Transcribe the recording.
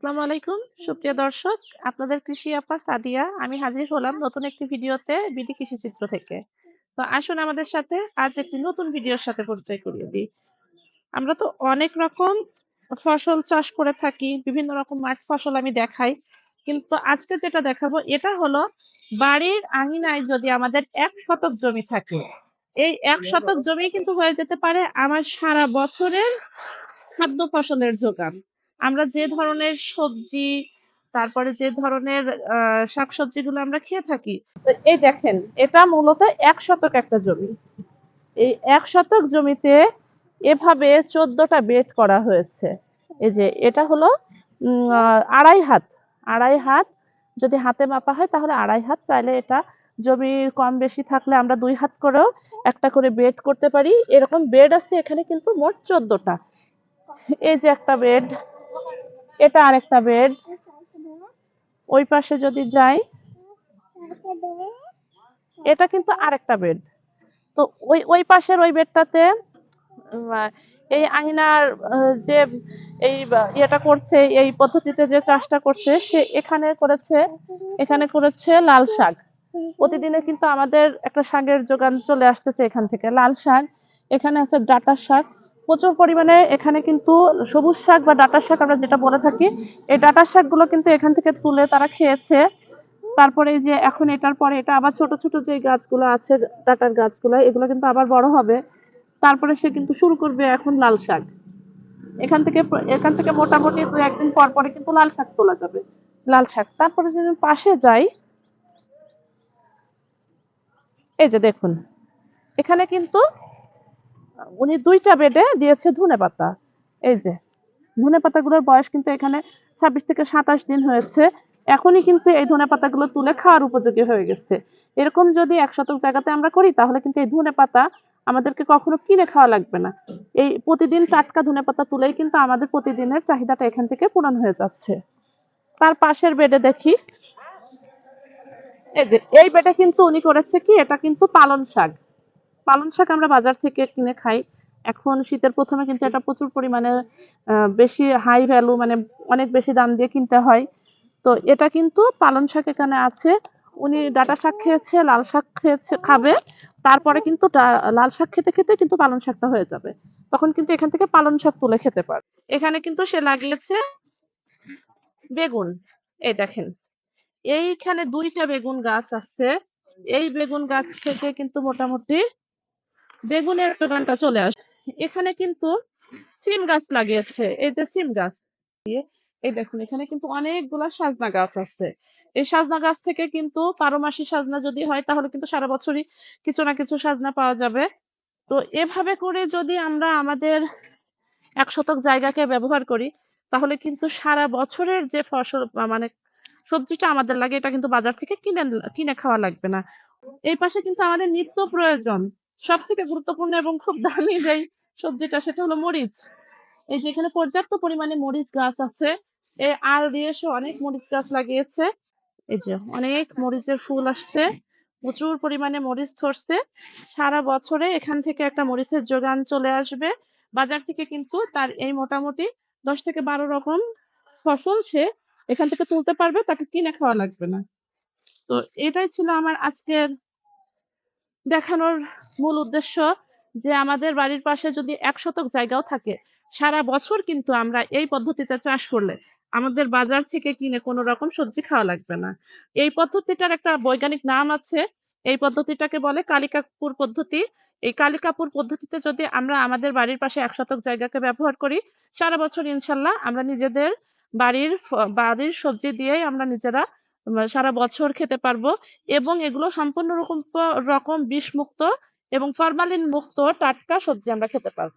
আসসালামু আলাইকুম, সুপ্রিয় দর্শক। আপনাদের কৃষি আপা সাদিয়া, আমি হাজির হলাম নতুন একটি ভিডিওতে বিডি কৃষি চিত্র থেকে। তো আসুন আমাদের সাথে আজ একটি নতুন ভিডিওর সাথে পরিচয় করিয়ে দিই। আমরা তো অনেক রকম ফসল চাষ করে থাকি, বিভিন্ন রকম মাঠ ফসল আমি দেখাই। কিন্তু আজকে যেটা দেখাবো, এটা হলো বাড়ির আঙিনায় যদি আমাদের এক শতক জমি থাকে, এই এক শতক জমি কিন্তু হয়ে যেতে পারে আমার সারা বছরের খাদ্য ফসলের যোগান। আমরা যে ধরনের সবজি, তারপরে যে ধরনের শাকসবজিগুলো আমরা খেয়ে থাকি, তো এই দেখেন, এটা মূলত এক শতক একটা জমি। এই এক শতক জমিতে এভাবে চোদ্দটা বেড করা হয়েছে। এই যে, এটা হলো আড়াই হাত। আড়াই হাত যদি হাতে মাপা হয়, তাহলে আড়াই হাত। চাইলে এটা জমি কম বেশি থাকলে আমরা দুই হাত করেও একটা করে বেড করতে পারি। এরকম বেড আছে এখানে কিন্তু মোট চোদ্দটা। এই যে একটা বেড এটা আরেকটা বেড ওই পাশে যদি যাই, এটা কিন্তু আরেকটা বেড তো ওই ওই পাশের ওই বেডটাতে এই আঙিনার যে, এই, ইয়েটা করছে, এই পদ্ধতিতে যে চাষটা করছে, সে এখানে করেছে এখানে করেছে লাল শাক। প্রতিদিনে কিন্তু আমাদের একটা শাকের যোগান চলে আসতেছে এখান থেকে। লাল শাক, এখানে আছে ডাটা শাক প্রচুর পরিমাণে এখানে কিন্তু সবুজ শাক বা ডাটা শাক আমরা যেটা বলে থাকি, এই ডাটা শাকগুলো কিন্তু এখান থেকে তুলে তারা খেয়েছে। তারপরে যে এখন এটার পরে এটা আবার ছোট ছোট যে গাছগুলো আছে, ডাটার গাছগুলো, এগুলো কিন্তু আবার বড় হবে। তারপরে সে কিন্তু শুরু করবে এখন লাল শাক। এখান থেকে এখান থেকে মোটামুটি দু একদিন পর পরে কিন্তু লাল শাক তোলা যাবে। লাল শাক। তারপরে যদি পাশে যাই, এই যে দেখুন, এখানে কিন্তু উনি দুইটা বেডে দিয়েছে ধনে পাতা। এই যে, ধনে পাতাগুলোর বয়স কিন্তু এখানে ছাব্বিশ থেকে সাতাশ দিন হয়েছে। এখনই কিন্তু এই ধনে পাতাগুলো তুলে খাওয়ার উপযোগী হয়ে গেছে। এরকম যদি এক শতক জায়গাতে আমরা করি, তাহলে কিন্তু এই ধনে পাতা আমাদেরকে কখনো কিনে খাওয়া লাগবে না। এই প্রতিদিন টাটকা ধনে পাতা তুলেই কিন্তু আমাদের প্রতিদিনের চাহিদাটা এখান থেকে পূরণ হয়ে যাচ্ছে। তার পাশের বেডে দেখি। এই যে, এই বেডে কিন্তু উনি করেছে কি? এটা কিন্তু পালন শাক। পালন শাক আমরা বাজার থেকে কিনে খাই। এখন শীতের প্রথমে কিন্তু এটা প্রচুর পরিমাণে বেশি হাই ভ্যালু মানে অনেক বেশি দাম দিয়ে কিনতে হয়। তো এটা কিন্তু পালন শাক এখানে আছে। উনি ডাটা শাক খেয়েছে, লাল শাক খেয়েছে, খাবে। তারপরে কিন্তু লাল শাক খেতে খেতে কিন্তু পালন শাকটা হয়ে যাবে। তখন কিন্তু এখান থেকে পালন শাক তুলে খেতে পারে। এখানে কিন্তু সে লাগিয়েছে বেগুন। এই দেখেন, এইখানে দুইটা বেগুন গাছ আছে। এই বেগুন গাছ থেকে কিন্তু মোটামুটি বেগুনের যোগানটা চলে আসে। এখানে কিন্তু সিম গাছ লাগিয়েছে। এই যে সিম গাছ। দিয়ে এই দেখুন, এখানে কিন্তু অনেকগুলা সাজনা গাছ আছে। এই সাজনা গাছ থেকে কিন্তু বারো মাসি সাজনা যদি হয়, তাহলে কিন্তু সারা বছরই কিছু না কিছু সাজনা পাওয়া যাবে। তো এভাবে করে যদি আমরা আমাদের এক শতক জায়গাকে ব্যবহার করি, তাহলে কিন্তু সারা বছরের যে ফসল মানে সবজিটা আমাদের লাগে, এটা কিন্তু বাজার থেকে কিনে কিনে খাওয়া লাগবে না। এই পাশে কিন্তু আমাদের নিত্য প্রয়োজন। সবথেকে গুরুত্বপূর্ণ এবং খুব দামি যেই সবজিটা সেটা হলো মরিচ। এই যে এখানে পর্যাপ্ত পরিমাণে মরিচ গাছ আছে। এই আল দিয়ে সে অনেক মরিচ গাছ লাগিয়েছে। এই যে অনেক মরিচের ফুল আসছে। প্রচুর পরিমাণে মরিচ ধরছে। সারা বছরে এখান থেকে একটা মরিচের যোগান চলে আসবে। বাজার থেকে কিন্তু তার এই মোটামুটি দশ থেকে বারো রকম ফসল সে এখান থেকে তুলতে পারবে। তাকে কিনে খাওয়া লাগবে না। তো এটাই ছিল আমার আজকের দেখানোর মূল উদ্দেশ্য যে আমাদের বাড়ির পাশে যদি এক শতক জায়গাও থাকে, সারা বছর কিন্তু আমরা এই পদ্ধতিতে চাষ করলে আমাদের বাজার থেকে কিনে কোনো রকম সবজি খাওয়া লাগবে না। এই পদ্ধতিটার একটা বৈজ্ঞানিক নাম আছে, এই পদ্ধতিটাকে বলে কালিকাপুর পদ্ধতি। এই কালিকাপুর পদ্ধতিতে যদি আমরা আমাদের বাড়ির পাশে এক শতক জায়গাকে ব্যবহার করি, সারা বছর ইনশাল্লাহ আমরা নিজেদের বাড়ির বাড়ির সবজি দিয়েই আমরা নিজেরা সারা বছর খেতে পারব এবং এগুলো সম্পূর্ণ রকম রকম বিষমুক্ত এবং ফরমালিন মুক্ত টাটকা সবজি আমরা খেতে পারব।